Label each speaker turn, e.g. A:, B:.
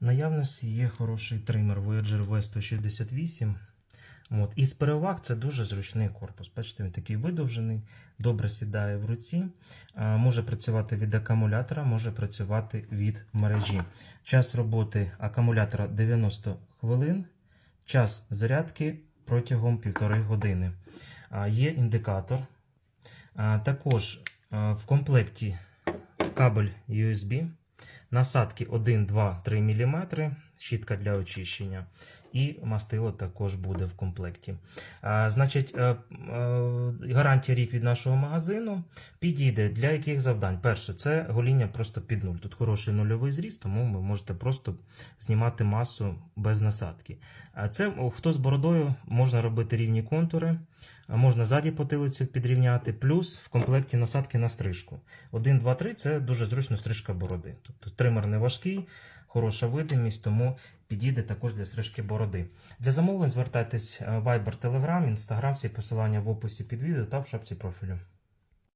A: Наявності є хороший тример Voyager V168. От. Із переваг це дуже зручний корпус. Бачите, він такий видовжений, добре сідає в руці, може працювати від акумулятора, може працювати від мережі. Час роботи акумулятора 90 хвилин, час зарядки протягом 1,5 години. Є індикатор. Також в комплекті кабель USB, насадки 1, 2, 3 мм, щітка для очищення. І мастило також буде в комплекті. А, значить, е, е, гарантія рік від нашого магазину підійде для яких завдань? Перше, це гоління просто під нуль. Тут хороший нульовий зріст, тому ви можете просто знімати масу без насадки. А це хто з бородою можна робити рівні контури, можна ззаді потилицю підрівняти, плюс в комплекті насадки на стрижку. 1, 2, 3 це дуже зручно стрижка бороди. Тобто тример не важкий, хороша видимість, тому підійде також для стрижки бороди. Для замовлень звертайтесь е, Viber, Telegram, Instagram, всі посилання в описі під відео та в шапці профілю.